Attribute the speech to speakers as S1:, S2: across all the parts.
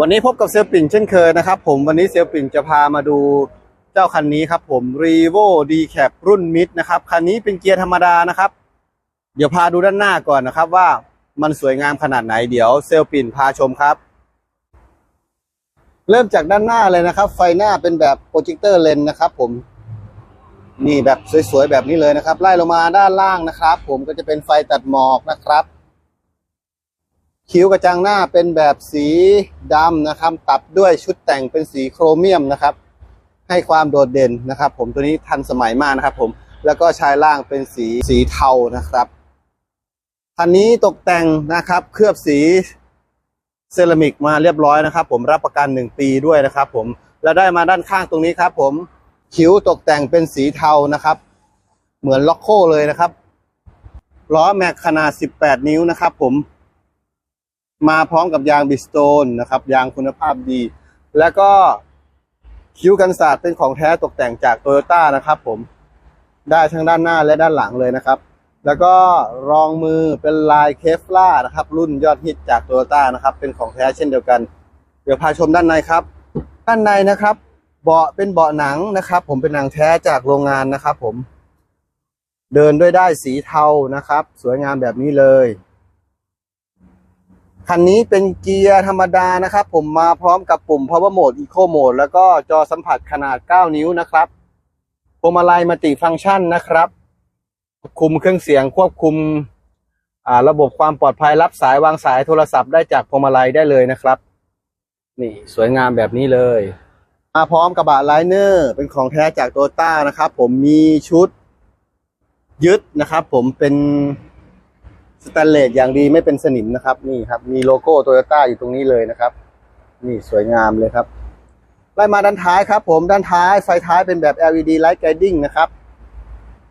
S1: วันนี้พบกับเซลปิ่นเช่นเคยนะครับ ผมวันนี้เซลปิ่นจะพามาดูเจ้าคันนี้ครับผม r e v o d c a p รุ่นมิดนะครับ คันนี้เป็นเกียร์ธรรมดานะครับ เดี๋ยวพาดูด้านหน้าก่อนนะครับ ว่ามันสวยงามขนาดไหนเดี๋ยวเซลปิ่นพาชมครับ เริ่มจากด้านหน้าเลยนะครับ ไฟหน้าเป็นแบบโปรเจคเตอร์เลนนะครับ ผม นี่แบบสวยๆแบบนี้เลยนะครับ ไล่ลงมาด้านล่างนะครับ ผมก็จะเป็นไฟตัดหมอกนะครับ คิ้วกระจังหน้าเป็นแบบสีดำนะครับ ตัดด้วยชุดแต่งเป็นสีโครเมียมนะครับ ให้ความโดดเด่นนะครับ ผมตัวนี้ทันสมัยมากนะครับผมแล้วก็ชายล่างเป็นสีสีเทานะครับคันนี้ตกแต่งนะครับ เคลือบสีเซรามิกมาเรียบร้อยนะครับ ผมรับประกันหนึ่งปีด้วยนะครับ ผมแล้วได้มาด้านข้างตรงนี้ครับ ผมคิ้วตกแต่งเป็นสีเทานะครับ เหมือนล็อกโคเลยนะครับล้อแม็กขนาด 18 นิ้วนะครับ ผม มาพร้อมกับยางบิสโตนนะครับ ยางคุณภาพดี แล้วก็คิ้วกันศาสตร์เป็นของแท้ตกแต่งจากโตโยต้านะครับ ผมได้ทั้งด้านหน้าและด้านหลังเลยนะครับ แล้วก็รองมือเป็นลายเคฟล่านะครับ รุ่นยอดฮิตจากโตโยต้านะครับ เป็นของแท้เช่นเดียวกัน เดี๋ยวพาชมด้านในครับ ด้านในนะครับ เบาะเป็นเบาะหนังนะครับ ผมเป็นหนังแท้จากโรงงานนะครับ ผม เดินด้วยได้สีเทานะครับ สวยงามแบบนี้เลย คันนี้เป็นเกียร์ธรรมดานะครับผมมาพร้อมกับปุ่ม power mode eco mode แล้วก็จอสัมผัสขนาด 9 นิ้วนะครับพวงมาลัยมัลติฟังก์ชันนะครับควบคุมเครื่องเสียงควบคุมระบบความปลอดภัยรับสายวางสายโทรศัพท์ได้จากพวงมาลัยได้เลยนะครับ นี่สวยงามแบบนี้เลยมาพร้อมกระบะไลเนอร์เป็นของแท้จากโตต้านะครับ ผมมีชุดยึดนะครับ ผมเป็น สแตนเลสอย่างดีไม่เป็นสนิมนะครับ นี่ครับ มีโลโก้โตโยต้าอยู่ตรงนี้เลยนะครับ นี่สวยงามเลยครับไล่มาด้านท้ายครับ ผมด้านท้ายไฟท้ายเป็นแบบ LED light guiding นะครับ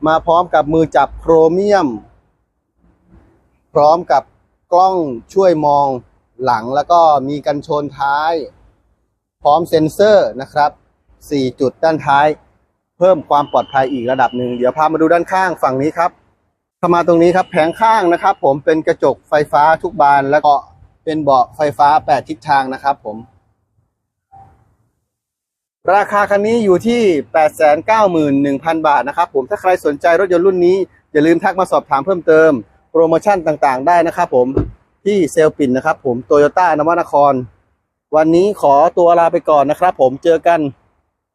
S1: มาพร้อมกับมือจับโครเมียม พร้อมกับกล้องช่วยมองหลังแล้วก็มีกันชนท้าย พร้อมเซ็นเซอร์นะครับ 4 จุดด้านท้าย เพิ่มความปลอดภัยอีกระดับหนึ่งเดี๋ยวพามาดูด้านข้างฝั่งนี้ครับ เข้ามาตรงนี้ครับแผงข้างนะครับ ผมเป็นกระจกไฟฟ้าทุกบานแล้วก็เป็นเบาะไฟฟ้า 8 ทิศทางนะครับผม ราคาคันนี้อยู่ที่ 891,000 บาทนะครับผมถ้าใครสนใจรถยนต์รุ่นนี้ อย่าลืมทักมาสอบถามเพิ่มเติม โปรโมชั่นต่างๆ ได้นะครับผมที่เซลปินนะครับผมโตโยต้านวนคร วันนี้ขอตัวลาไปก่อนนะครับผมเจอกัน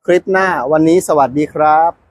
S1: คลิปหน้าวันนี้สวัสดีครับ